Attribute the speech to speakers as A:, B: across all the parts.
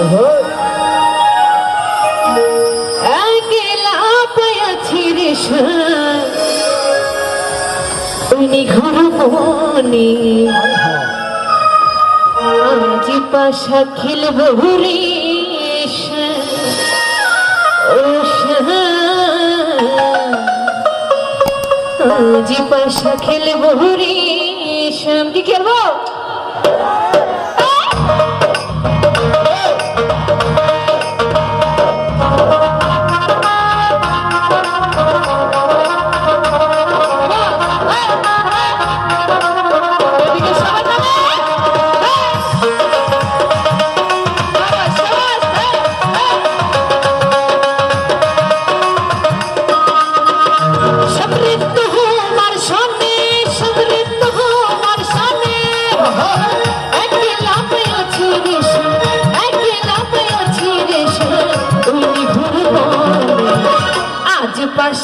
A: Uh-huh. তুমি ঘর মনে। আজি পাশা খেলব হরিশ আজি পাশা খেলব হরিশ আমি খেলব?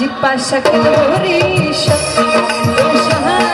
A: জিজ্ঞাসা করি সত্যি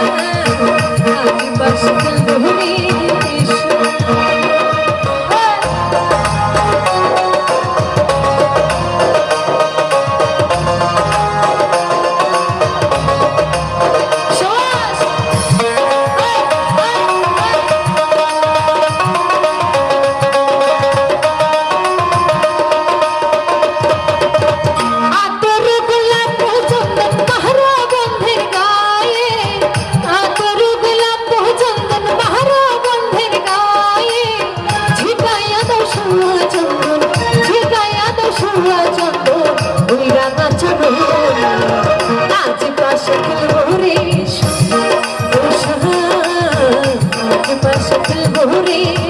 A: বসতি বহুরী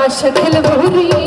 A: বাসা খেলব